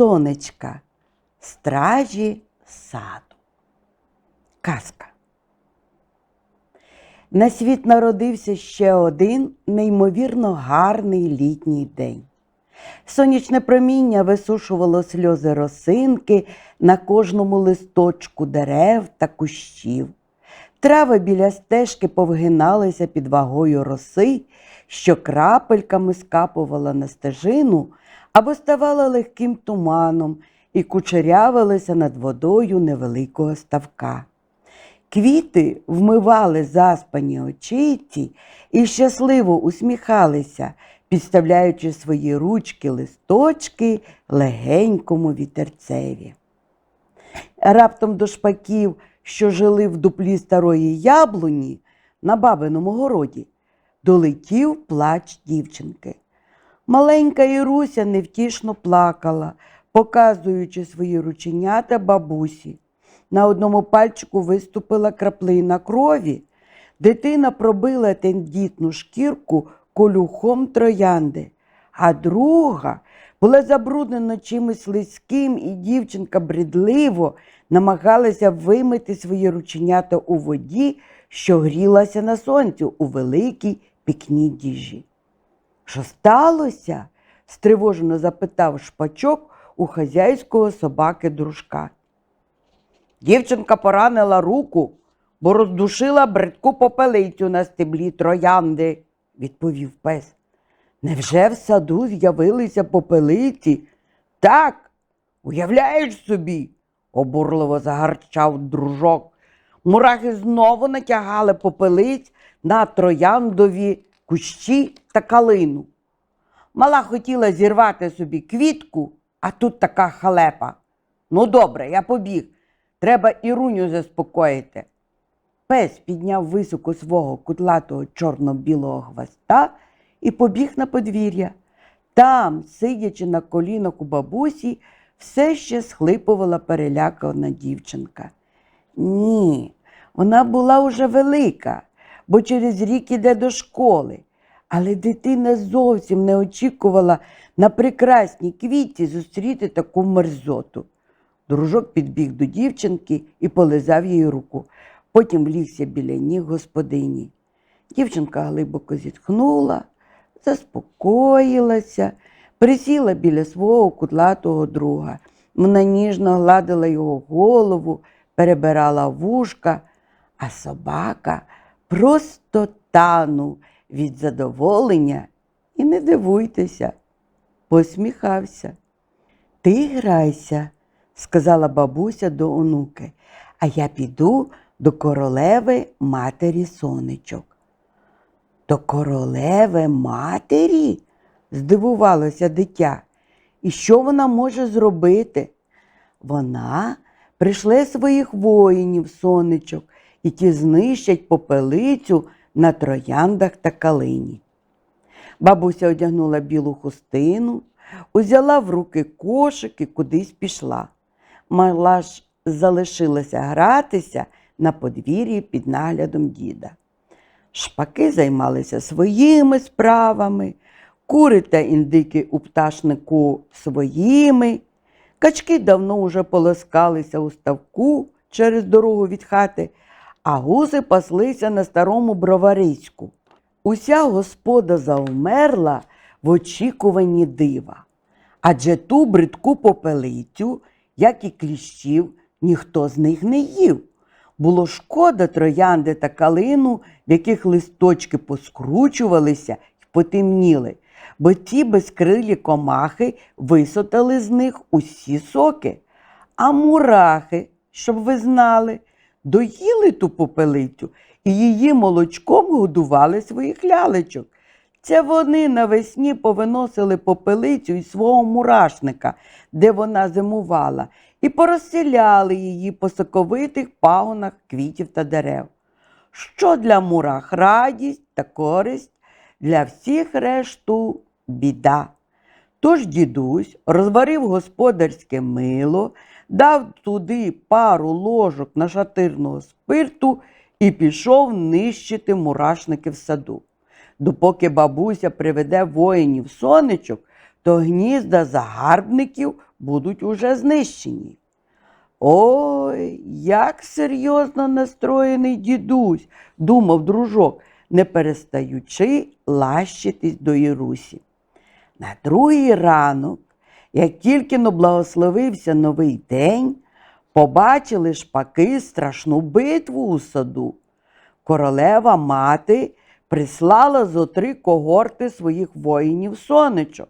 Сонечка, стражі саду. Казка. На світ народився ще один неймовірно гарний літній день. Сонячне проміння висушувало сльози росинки на кожному листочку дерев та кущів. Трави біля стежки повгиналися під вагою роси, що крапельками скапувала на стежину або ставала легким туманом і кучерявилися над водою невеликого ставка. Квіти вмивали заспані очиці і щасливо усміхалися, підставляючи свої ручки листочки легенькому вітерцеві. Раптом до шпаків, що жили в дуплі старої яблуні на бабиному городі, долетів плач дівчинки. Маленька Іруся невтішно плакала, показуючи свої рученята бабусі. На одному пальчику виступила краплина крові. Дитина пробила тендітну шкірку колюхом троянди, а друга була забруднена чимось слизьким, і дівчинка бредливо намагалася вимити свої рученята у воді, що грілася на сонці у великій пікній діжі. Що сталося? стривожено запитав шпачок у хазяйського собаки дружка. Дівчинка поранила руку, бо роздушила бридку попелицю на стеблі троянди, відповів пес. Невже в саду з'явилися попелиці? Так, уявляєш собі, обурливо загарчав дружок. Мурахи знову натягали попелиць на трояндові кущі та калину. Мала хотіла зірвати собі квітку, а тут така халепа. Ну, добре, я побіг. Треба Іруню заспокоїти. Пес підняв високо свого кудлатого чорно-білого хвоста і побіг на подвір'я. Там, сидячи на колінах у бабусі, все ще схлипувала перелякана дівчинка. Ні, вона була уже велика, бо через рік іде до школи. Але дитина зовсім не очікувала на прекрасній квітці зустріти таку мерзоту. Дружок підбіг до дівчинки і полизав їй руку. Потім влігся біля ніг господині. Дівчинка глибоко зітхнула, заспокоїлася, присіла біля свого кудлатого друга. Вона ніжно гладила його голову, перебирала вушка, а собака просто танув від задоволення і не дивуйтеся, посміхався. Ти грайся, сказала бабуся до онуки, а я піду до королеви матері сонечок. До королеви матері? здивувалося дитя. І що вона може зробити? Вона прийшле своїх воїнів сонечок, і ті знищать попелицю на трояндах та калині. Бабуся одягнула білу хустину, узяла в руки кошик і кудись пішла. Мала ж залишилася гратися на подвір'ї під наглядом діда. Шпаки займалися своїми справами, кури та індики у пташнику своїми. Качки давно уже полоскалися у ставку через дорогу від хати, а гуси паслися на старому бровариську. Уся господа завмерла в очікуванні дива. Адже ту бридку попелицю, як і кліщів, ніхто з них не їв. Було шкода троянди та калину, в яких листочки поскручувалися й потемніли, бо ті безкрилі комахи висотали з них усі соки. А мурахи, щоб ви знали, доїли ту попелицю і її молочком годували своїх лялечок. Це вони навесні повиносили попелицю із свого мурашника, де вона зимувала, і порозселяли її по соковитих пагонах квітів та дерев. Що для мурах радість та користь, для всіх решту біда. Тож дідусь розварив господарське мило, дав туди пару ложок нашатирного спирту і пішов нищити мурашники в саду. Допоки бабуся приведе воїнів сонечок, то гнізда загарбників будуть уже знищені. Ой, як серйозно настроєний дідусь, думав дружок, не перестаючи лащитись до Ірусі. На другий ранок, як тільки но благословився новий день, побачили шпаки страшну битву у саду. Королева мати прислала зо три когорти своїх воїнів сонечок,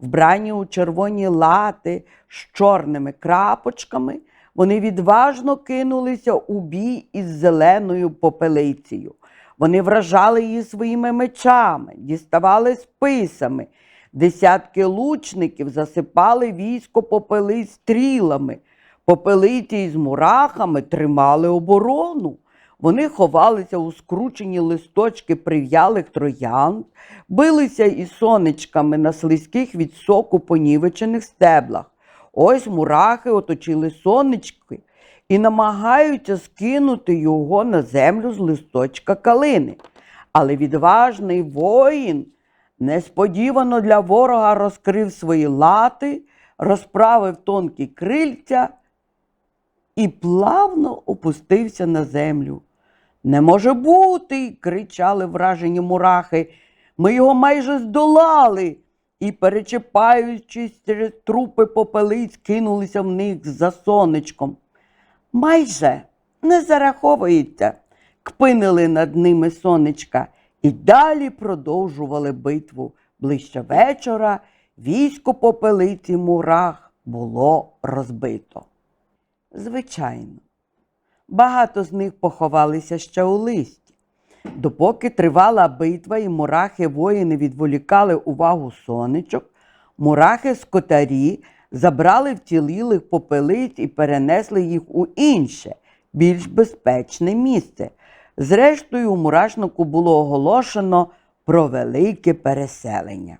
вбрані у червоні лати з чорними крапочками. Вони відважно кинулися у бій із зеленою попелицею. Вони вражали її своїми мечами, діставали списами. Десятки лучників засипали військо попелиць стрілами. Попелиці із мурахами тримали оборону. Вони ховалися у скручені листочки прив'ялих троянд, билися із сонечками на слизьких від соку понівечених стеблах. Ось мурахи оточили сонечки і намагаються скинути його на землю з листочка калини. Але відважний воїн несподівано для ворога розкрив свої лати, розправив тонкі крильця і плавно опустився на землю. Не може бути. кричали вражені мурахи. Ми його майже здолали. І, перечіпаючись через трупи попелиць, кинулися в них за сонечком. Майже не зараховується, кпинили над ними сонечка і далі продовжували битву. Ближче вечора військо попелиці мурах було розбито. Звичайно, багато з них поховалися ще у листі. Допоки тривала битва і мурахи воїни відволікали увагу сонечок, мурахи скотарі забрали вцілілих попелиць і перенесли їх у інше, більш безпечне місце. Зрештою, у мурашнику було оголошено про велике переселення.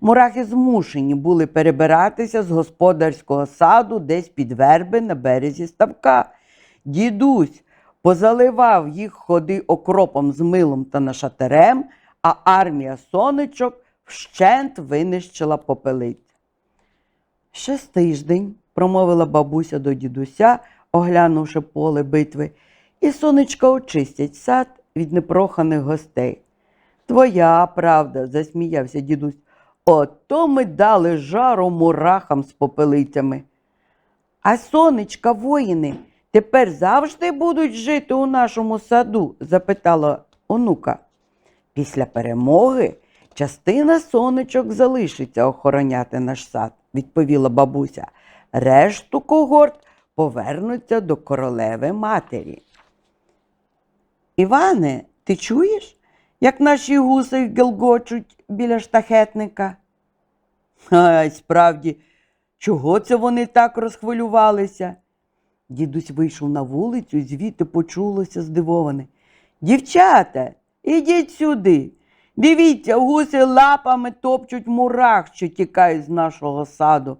Мурахи змушені були перебиратися з господарського саду десь під верби на березі ставка. Дідусь позаливав їх ходи окропом з милом та нашатирем, а армія сонечок вщент винищила попелиць. Ще з тиждень, промовила бабуся до дідуся, оглянувши поле битви, і сонечка очистять сад від непроханих гостей. Твоя правда, засміявся дідусь. Ото ми дали жару мурахам з попелицями. А сонечка, воїни, тепер завжди будуть жити у нашому саду? запитала онука. Після перемоги частина сонечок залишиться охороняти наш сад, відповіла бабуся. Решту когорт повернуться до королеви матері. Іване, ти чуєш, як наші гуси гелгочуть біля штахетника? Ай, справді, чого це вони так розхвилювалися? Дідусь вийшов на вулицю і звідти почулося здивоване. Дівчата, ідіть сюди. Дивіться, гуси лапами топчуть мурах, що тікають з нашого саду.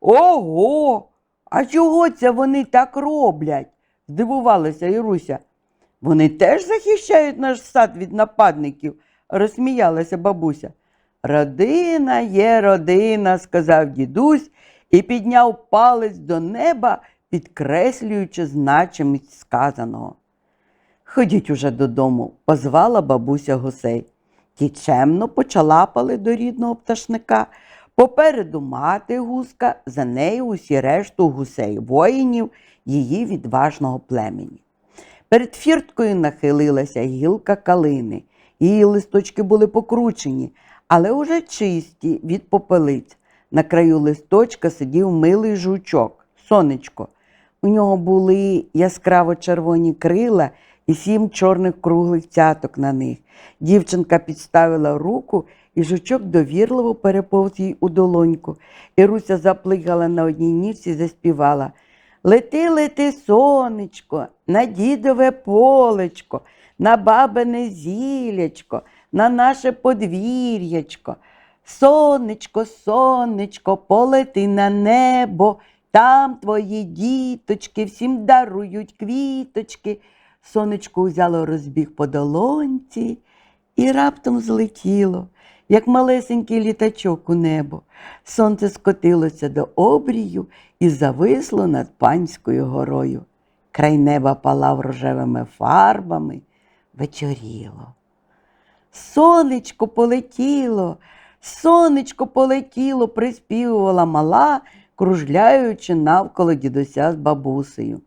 Ого! А чого це вони так роблять? здивувалася Іруся. Вони теж захищають наш сад від нападників, розсміялася бабуся. Родина є родина, сказав дідусь і підняв палець до неба, підкреслюючи значимість сказаного. Ходіть уже додому, позвала бабуся гусей. Ті чемно почалапали до рідного пташника. Попереду мати гуска, за нею усі решту гусей, воїнів її відважного племені. Перед фірткою нахилилася гілка калини. Її листочки були покручені, але уже чисті від попелиць. На краю листочка сидів милий жучок, сонечко. У нього були яскраво червоні крила і сім чорних круглих цяток на них. Дівчинка підставила руку, і жучок довірливо переповз їй у долоньку. І Руся заплигала на одній ніжці і заспівала. Лети, лети, сонечко, на дідове полечко, на бабине зілячко, на наше подвір'ячко. Сонечко, сонечко, полети на небо, там твої діточки всім дарують квіточки. Сонечко узяло розбіг по долонці і раптом злетіло, як малесенький літачок у небо. Сонце скотилося до обрію і зависло над панською горою. Край неба палав рожевими фарбами, вечоріло. Сонечко полетіло, сонечко полетіло, приспівувала мала, кружляючи навколо дідуся з бабусею.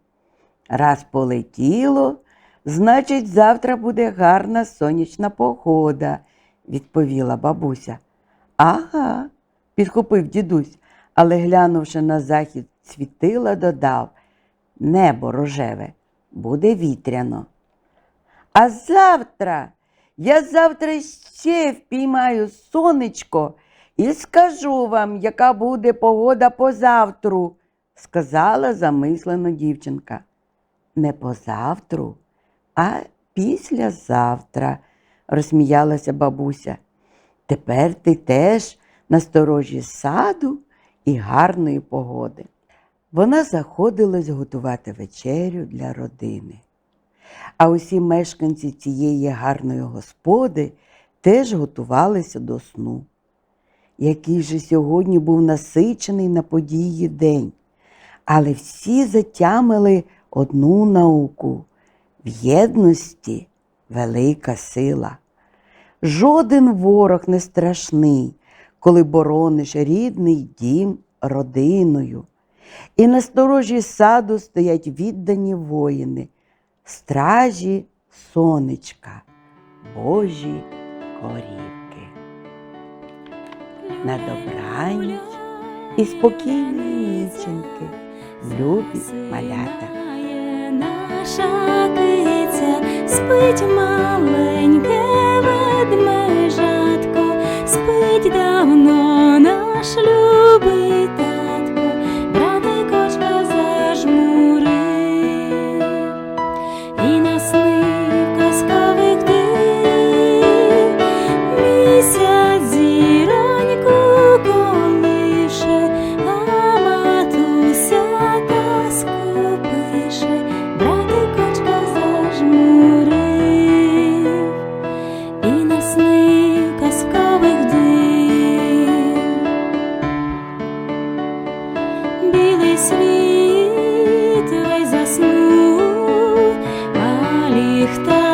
Раз полетіло, значить, завтра буде гарна сонячна погода, відповіла бабуся. Ага, підхопив дідусь, але глянувши на захід світила, додав небо рожеве, буде вітряно. А завтра, я завтра ще впіймаю сонечко і скажу вам, яка буде погода позавтру, сказала замислено дівчинка. Не позавтру, а післязавтра, розсміялася бабуся. Тепер ти теж насторожі саду і гарної погоди. Вона заходилась готувати вечерю для родини. А усі мешканці цієї гарної господи теж готувалися до сну. Який же сьогодні був насичений на події день, але всі затямили одну науку в єдності велика сила. Жоден ворог не страшний, коли борониш рідний дім родиною. І на сторожі саду стоять віддані воїни, стражі сонечка, Божі корівки. На добраніч і спокійної ніченьки, любі малята. Наша киця спить маленьке ведмежатко, спить давно наш любий ліхта.